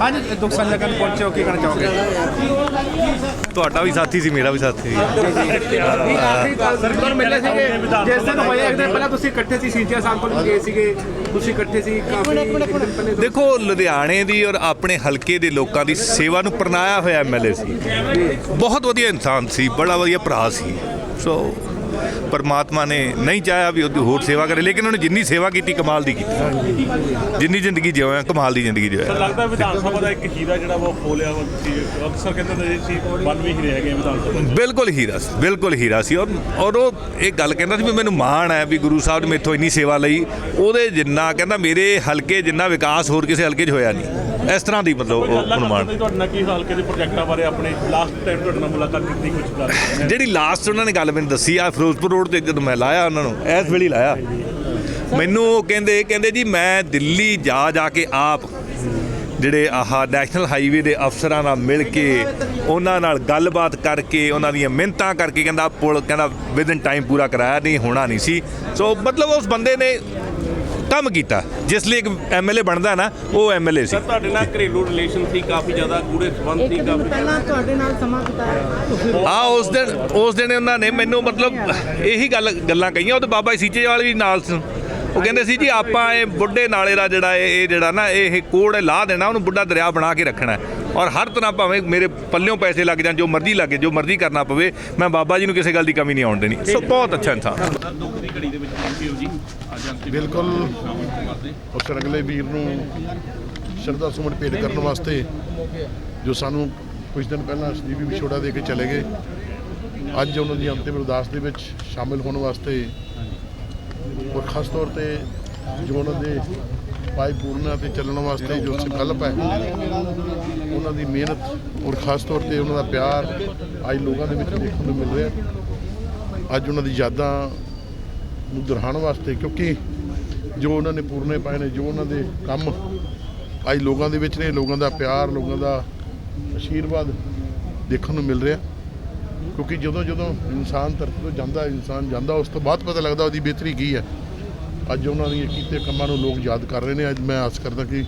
ਹਾਂਜੀ ਦੁੱਖ ਸਾਂਝਾ ਕਰਨ ਪਹੁੰਚੇ ਹੋ ਕੀ ਕਹਿਣਾ ਚਾਹੋਗੇ? ਤੁਹਾਡਾ ਵੀ ਸਾਥੀ ਸੀ ਮੇਰਾ ਵੀ ਸਾਥੀ ਸੀ। ਆਖਰੀ ਗੱਲ ਸਰਕਾਰ ਮਿਲੇ ਸੀਗੇ ਜਿਸ ਦਿਨ ਹੋਇਆ ਇੱਕ ਦਿਨ ਪਹਿਲਾਂ ਤੁਸੀਂ ਇਕੱਠੇ ਸੀ ਸੀਜੀਆ ਸਾਹਿਬ ਕੋਲ ਵੀ ਗਏ ਸੀਗੇ ਤੁਸੀਂ ਇਕੱਠੇ ਸੀ ਕਾਫੀ ਇੱਕ ਦਿਨ ਪਹਿਲੇ ਦੇਖੋ ਲੁਧਿਆਣੇ ਦੀ ਔਰ ਆਪਣੇ ਹਲਕੇ ਦੇ ਲੋਕਾਂ ਦੀ ਸੇਵਾ ਨੂੰ ਪ੍ਰਣਾਇਆ ਹੋਇਆ ਐਮਐਲਏ ਸੀ। ਬਹੁਤ ਵਧੀਆ ਇਨਸਾਨ ਸੀ ਬੜਾ ਵਧੀਆ ਭਰਾ ਸੀ। ਸੋ ਪਰਮਾਤਮਾ ਨੇ ਨਹੀਂ ਚਾਹਿਆ ਵੀ ਉਹਦੀ ਹੋਰ ਸੇਵਾ ਕਰੇ ਲੇਕਿਨ ਉਹਨੇ ਜਿੰਨੀ ਸੇਵਾ ਕੀਤੀ ਕਮਾਲ ਦੀ ਕੀਤੀ। ਜਿੰਨੀ ਜ਼ਿੰਦਗੀ ਜਿਉਇਆ ਕਮਾਲ ਦੀ ਜ਼ਿੰਦਗੀ ਜਿਉਇਆ ਲੱਗਦਾ ਵਿਧਾਨ ਸਭਾ ਦਾ ਇੱਕ ਹੀਰਾ ਜਿਹੜਾ ਉਹ ਖੋਲਿਆ ਅਕਸਰ ਕਹਿੰਦੇ ਨੇ ਸੀ ਬਨ ਵੀ ਹੀਰੇ ਹੈਗੇ ਆ ਵਿਧਾਨ ਸਭਾ। ਬਿਲਕੁਲ ਹੀਰਾ ਸੀ ਬਿਲਕੁਲ ਹੀਰਾ ਸੀ। ਔਰ ਔਰ ਉਹ ਇਹ ਗੱਲ ਕਹਿੰਦਾ ਸੀ ਵੀ ਮੈਨੂੰ ਮਾਣ ਹੈ ਵੀ ਗੁਰੂ ਸਾਹਿਬ ਨੇ ਮੇਥੋਂ ਇੰਨੀ ਸੇਵਾ ਲਈ। ਉਹਦੇ ਜਿੰਨਾ ਕਹਿੰਦਾ ਮੇਰੇ ਹਲਕੇ ਜਿੰਨਾ ਵਿਕਾਸ ਹੋਰ ਕਿਸੇ ਹਲਕੇ 'ਚ ਹੋਇਆ ਨਹੀਂ। ਇਸ ਤਰ੍ਹਾਂ ਦੀ ਮਤਲਬ ਕਰਦੇ ਤੁਹਾਡੇ ਨਾਲ ਕੀ ਹਲਕੇ ਦੇ ਪ੍ਰੋਜੈਕਟਾਂ ਬਾਰੇ ਆਪਣੇ ਲਾਸਟ ਟਾਈਮ ਤੁਹਾਡੇ ਨਾਲ ਮੁਲਾਕਾਤ ਕੀਤੀ ਕੁਝ ਗੱਲ ਜਿਹੜੀ ਲਾਸਟ ਉਹਨਾਂ ਨੇ ਗੱਲ ਮੈਨੂੰ ਦੱਸੀ ਆ ਫਿਰੋਜ਼ਪੁਰ ਰੋਡ ਤੇ ਜਦੋਂ ਮੈਂ ਲਾਇਆ ਉਹਨਾਂ ਨੂੰ ਇਸ ਵੇਲੇ ਲਾਇਆ। ਮੈਨੂੰ ਉਹ ਕਹਿੰਦੇ ਕਹਿੰਦੇ ਜੀ ਮੈਂ ਦਿੱਲੀ ਜਾ ਜਾ ਕੇ ਆਪ ਜਿਹੜੇ ਆਹ ਨੈਸ਼ਨਲ ਹਾਈਵੇ ਦੇ ਅਫਸਰਾਂ ਨਾਲ ਮਿਲ ਕੇ ਉਹਨਾਂ ਨਾਲ ਗੱਲਬਾਤ ਕਰਕੇ ਉਹਨਾਂ ਦੀਆਂ ਮਿਹਨਤਾਂ ਕਰਕੇ ਕਹਿੰਦਾ ਪੁਲ ਕਹਿੰਦਾ ਵਿਦਨ ਟਾਈਮ ਪੂਰਾ ਕਰਾਇਆ ਨਹੀਂ ਹੋਣਾ ਨਹੀਂ ਸੀ। ਸੋ ਮਤਲਬ ਉਸ ਬੰਦੇ ਨੇ ਕੰਮ ਕੀਤਾ। ਜਿਸ ਲਈ ਇੱਕ ਐਮਐਲਏ ਬਣਦਾ ਨਾ ਉਹ ਐਮਐਲਏ ਸੀ। ਤੁਹਾਡੇ ਨਾਲ ਘਰੇਲੂ ਰਿਲੇਸ਼ਨ ਸੀ ਕਾਫੀ ਜ਼ਿਆਦਾ ਗੂੜੇ ਸੰਬੰਧ ਇੱਕ ਦਿਨ ਪਹਿਲਾਂ ਤੁਹਾਡੇ ਨਾਲ ਸਮਾਂ ਬਿਤਾਇਆ। ਆ ਉਸ ਦਿਨ ਉਸ ਦਿਨ ਉਹਨਾਂ ਨੇ ਮੈਨੂੰ ਮਤਲਬ ਇਹੀ ਗੱਲ ਗੱਲਾਂ ਕਹੀਆਂ। ਉਹ ਤੇ ਬਾਬਾ ਸੀਚੇ ਵਾਲੇ ਵੀ ਨਾਲ ਸੀ। ਉਹ ਕਹਿੰਦੇ ਸੀ ਜੀ ਆਪਾਂ ਇਹ ਬੁੱਢੇ ਨਾਲੇ ਦਾ ਜਿਹੜਾ ਇਹ ਇਹ ਜਿਹੜਾ ਨਾ ਇਹ ਕੋੜ ਲਾ ਦੇਣਾ ਉਹਨੂੰ ਬੁੱਢਾ ਦਰਿਆ ਬਣਾ ਕੇ ਰੱਖਣਾ। ਹੈ। ਔਰ ਹਰ ਤਰ੍ਹਾਂ ਭਾਵੇਂ ਮੇਰੇ ਪੱਲਿਓਂ ਪੈਸੇ ਲੱਗ ਜਾਣ, ਜੋ ਮਰਜ਼ੀ ਲੱਗੇ ਜੋ ਮਰਜ਼ੀ ਕਰਨਾ ਪਵੇ, ਮੈਂ ਬਾਬਾ ਜੀ ਨੂੰ ਕਿਸੇ ਗੱਲ ਦੀ ਕਮੀ ਨਹੀਂ ਆਉਣ ਦੇਣੀ। ਸੋ ਬਹੁਤ ਅੱਛਾ ਇਨਸਾਨ। ਦੁੱਖ ਦੀ ਘੜੀ ਦੇ ਵਿੱਚ ਪਹੁੰਚੇ ਹੋ ਜੀ ਬਿਲਕੁਲ। ਉਸ ਰੰਗਲੇ ਵੀਰ ਨੂੰ ਸ਼ਰਧਾ ਸੁਮਨ ਭੇਟ ਕਰਨ ਵਾਸਤੇ, ਜੋ ਸਾਨੂੰ ਕੁਝ ਦਿਨ ਪਹਿਲਾਂ ਸਦੀਵੀ ਵਿਛੋੜਾ ਦੇ ਕੇ ਚਲੇ ਗਏ, ਅੱਜ ਉਹਨਾਂ ਦੀ ਅੰਤਿਮ ਅਰਦਾਸ ਦੇ ਵਿੱਚ ਸ਼ਾਮਿਲ ਹੋਣ ਵਾਸਤੇ, ਔਰ ਖਾਸ ਤੌਰ ਤੇ ਜੋ ਉਹਨਾਂ ਦੇ ਪਾਈ ਪੂਰਨਾ ਤੇ ਚੱਲਣ ਵਾਸਤੇ ਜੋ ਸੰਕਲਪ ਹੈ, ਉਹਨਾਂ ਦੀ ਮਿਹਨਤ ਔਰ ਖਾਸ ਤੌਰ ਤੇ ਉਹਨਾਂ ਦਾ ਪਿਆਰ ਅੱਜ ਲੋਕਾਂ ਦੇ ਵਿੱਚ ਦੇਖਣ ਨੂੰ ਮਿਲ ਰਿਹਾ। ਅੱਜ ਉਹਨਾਂ ਦੀ ਯਾਦਾਂ ਨੂੰ ਦੁਹਰਾਉਣ ਵਾਸਤੇ ਕਿਉਂਕਿ ਜੋ ਉਹਨਾਂ ਨੇ ਪੂਰਨੇ ਪਾਏ ਨੇ, ਜੋ ਉਹਨਾਂ ਦੇ ਕੰਮ ਅੱਜ ਲੋਕਾਂ ਦੇ ਵਿੱਚ ਨੇ, ਲੋਕਾਂ ਦਾ ਪਿਆਰ, ਲੋਕਾਂ ਦਾ ਆਸ਼ੀਰਵਾਦ ਦੇਖਣ ਨੂੰ ਮਿਲ ਰਿਹਾ। ਕਿਉਂਕਿ ਜਦੋਂ ਜਦੋਂ ਇਨਸਾਨ ਧਰਤੀ ਤੋਂ ਜਾਂਦਾ, ਇਨਸਾਨ ਜਾਂਦਾ, ਉਸ ਤੋਂ ਬਾਅਦ ਪਤਾ ਲੱਗਦਾ ਉਹਦੀ ਬਿਹਤਰੀ ਕੀ ਹੈ। ਅੱਜ ਉਹਨਾਂ ਦੀਆਂ ਕੀਤੇ ਕੰਮਾਂ ਨੂੰ ਲੋਕ ਯਾਦ ਕਰ ਰਹੇ ਨੇ। ਅੱਜ ਮੈਂ ਆਸ ਕਰਦਾ ਕਿ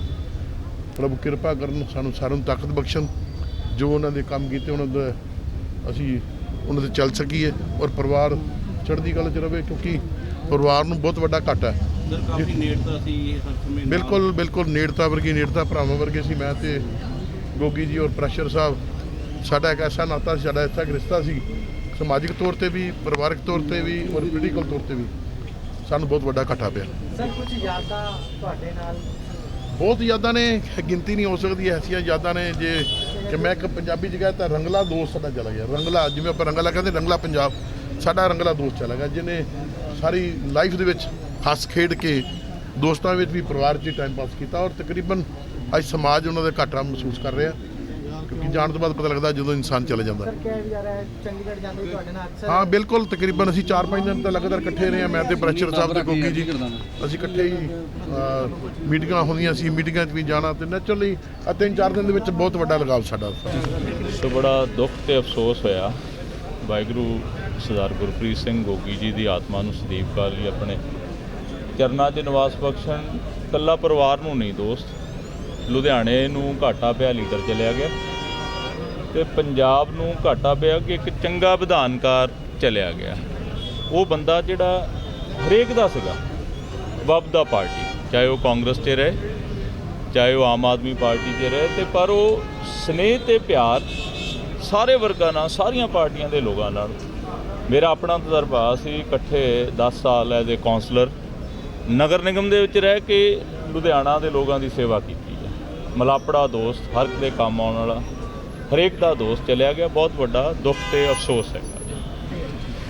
ਪ੍ਰਭੂ ਕਿਰਪਾ ਕਰਨ ਸਾਨੂੰ ਸਾਰਿਆਂ ਨੂੰ ਤਾਕਤ ਬਖਸ਼ਣ। ਜੋ ਉਹਨਾਂ ਦੇ ਕੰਮ ਕੀਤੇ ਉਹਨਾਂ ਦਾ ਅਸੀਂ ਉਹਨਾਂ ਤੇ ਚੱਲ ਸਕੀਏ ਔਰ ਪਰਿਵਾਰ ਚੜ੍ਹਦੀ ਕਲਾ ਚ ਰਵੇ ਕਿਉਂਕਿ ਪਰਿਵਾਰ ਨੂੰ ਬਹੁਤ ਵੱਡਾ ਘਾਟਾ ਹੈ। ਸਰ ਕਾਫੀ ਨੇੜਤਾ ਸੀ ਹਰ ਸਮੇਂ ਨਾਲ। ਬਿਲਕੁਲ ਬਿਲਕੁਲ ਨੇੜਤਾ ਵਰਗੀ ਨੇੜਤਾ ਭਰਾਵਾਂ ਵਰਗੇ ਸੀ। ਮੈਂ ਤੇ ਗੋਗੀ ਜੀ ਔਰ ਪ੍ਰੈਸ਼ਰ ਸਾਹਿਬ ਸਾਡਾ ਇੱਕ ਐਸਾ ਨਾਤਾ ਸੀ ਸਾਡਾ ਐਸਾ ਰਿਸ਼ਤਾ ਸੀ ਸਮਾਜਿਕ ਤੌਰ ਤੇ ਵੀ ਪਰਿਵਾਰਕ ਤੌਰ ਤੇ ਵੀ ਔਰ ਪੋਲੀਟੀਕਲ ਤੌਰ ਤੇ ਵੀ। ਸਾਨੂੰ ਬਹੁਤ ਵੱਡਾ ਘਾਟਾ ਪਿਆ। ਸਰ ਕੁਝ ਯਾਦਾਂ ਤੁਹਾਡੇ ਨਾਲ? ਬਹੁਤ ਯਾਦਾਂ ਨੇ ਗਿਣਤੀ ਨਹੀਂ ਹੋ ਸਕਦੀ ਐਸੀਆਂ ਯਾਦਾਂ ਨੇ ਜੇ ਕਿ ਮੈਂ ਇੱਕ ਪੰਜਾਬੀ ਜਗ੍ਹਾ ਤਾਂ ਰੰਗਲਾ ਦੋਸਤ ਸਾਡਾ ਚਲਾ ਗਿਆ। ਰੰਗਲਾ ਜਿਵੇਂ ਆਪਾਂ ਰੰਗਲਾ ਕਹਿੰਦੇ ਰੰਗਲਾ ਪੰਜਾਬ ਸਾਡਾ ਰੰਗਲਾ ਦੋਸਤ ਚਲਾ ਗਿਆ ਜਿਹਨੇ ਸਾਰੀ ਲਾਈਫ ਦੇ ਵਿੱਚ ਹੱਸ ਖੇਡ ਕੇ ਦੋਸਤਾਂ ਵਿੱਚ ਵੀ ਪਰਿਵਾਰ 'ਚ ਟਾਈਮ ਪਾਸ ਕੀਤਾ ਔਰ ਤਕਰੀਬਨ ਅੱਜ ਸਮਾਜ ਉਹਨਾਂ ਦੇ ਘਾਟਾ ਮਹਿਸੂਸ ਕਰ ਰਿਹਾ। ਕਿਉਂਕਿ ਜਾਣ ਤੋਂ ਬਾਅਦ ਪਤਾ ਲੱਗਦਾ ਜਦੋਂ ਇਨਸਾਨ ਚਲੇ ਜਾਂਦਾ। ਸਰ ਕਿਹਾ ਹੈ? ਚੰਡੀਗੜ੍ਹ ਜਾਂਦੇ ਹੀ ਤੁਹਾਡੇ ਨਾਲ ਅਕਸਰ? ਹਾਂ ਬਿਲਕੁਲ ਤਕਰੀਬਨ ਅਸੀਂ 4-5 ਦਿਨ ਤਾਂ ਲਗਾਤਾਰ ਇਕੱਠੇ ਰਹੇ ਹਾਂ। ਮੈਂ ਤੇ ਪ੍ਰੈਸ਼ਰ ਸਾਹਿਬ ਤੇ ਗੋਗੀ ਜੀ। ਅਸੀਂ ਇਕੱਠੇ ਹੀ ਅਹ, ਮੀਟਿੰਗਾਂ ਹੁੰਦੀਆਂ ਸੀ ਮੀਟਿੰਗਾਂ 'ਚ ਵੀ ਜਾਣਾ ਤੇ ਨੈਚੁਰਲੀ ਆ ਤਿੰਨ ਚਾਰ ਦਿਨ ਦੇ ਵਿੱਚ ਬਹੁਤ ਵੱਡਾ ਲਗਾਵ ਸਾਡਾ। ਸੋ ਬੜਾ ਦੁੱਖ ਤੇ ਅਫਸੋਸ ਹੋਇਆ। ਵਾਹਿਗੁਰੂ ਸਰਦਾਰ ਗੁਰਪ੍ਰੀਤ ਸਿੰਘ ਗੋਗੀ ਜੀ ਦੀ ਆਤਮਾ ਨੂੰ ਸਦੀਪ ਕਰ ਲਈ ਆਪਣੇ ਚਰਨਾਂ 'ਚ ਨਿਵਾਸ ਬਖਸ਼ਣ। ਕੱਲਾ ਪਰਿਵਾਰ ਨੂੰ ਨਹੀਂ ਦੋਸਤ। ਲੁਧਿਆਣੇ ਨੂੰ ਘਾਟਾ ਪਿਆ ਲੀਡਰ ਚਲਿਆ ਗਿਆ। ਤੇ ਪੰਜਾਬ ਨੂੰ ਘਾਟਾ ਪਿਆ ਕਿ ਇੱਕ ਚੰਗਾ ਵਿਧਾਨਕਾਰ ਚਲਿਆ ਗਿਆ। ਉਹ ਬੰਦਾ ਜਿਹੜਾ ਹਰੇਕ ਦਾ ਸੀਗਾ। ਵੱਬਦਾ ਪਾਰਟੀ, ਚਾਹੇ ਉਹ ਕਾਂਗਰਸ 'ਚ ਰਹੇ, ਚਾਹੇ ਉਹ ਆਮ ਆਦਮੀ ਪਾਰਟੀ 'ਚ ਰਹੇ, ਤੇ ਪਰ ਉਹ ਸਨੇਹ ਤੇ ਪਿਆਰ ਸਾਰੇ ਵਰਗਾਂ ਨਾਲ, ਸਾਰੀਆਂ ਪਾਰਟੀਆਂ ਦੇ ਲੋਕਾਂ ਨਾਲ। ਮੇਰਾ ਆਪਣਾ ਤਜਰਬਾ ਸੀ ਇਕੱਠੇ 10 ਸਾਲ as a councillor Nagar Nigam ਦੇ ਵਿੱਚ ਰਹਿ ਕੇ ਲੁਧਿਆਣਾ ਦੇ ਲੋਕਾਂ ਦੀ ਸੇਵਾ ਕੀਤੀ ਹੈ। ਮਲਾਪੜਾ ਦੋਸਤ, ਹਰ ਇੱਕ ਦੇ ਕੰਮ ਆਉਣ ਵਾਲਾ। ਹਰੇਕ ਦਾ ਦੋਸਤ ਚਲਿਆ ਗਿਆ ਬਹੁਤ ਵੱਡਾ ਦੁੱਖ ਤੇ ਅਫਸੋਸ ਹੈਗਾ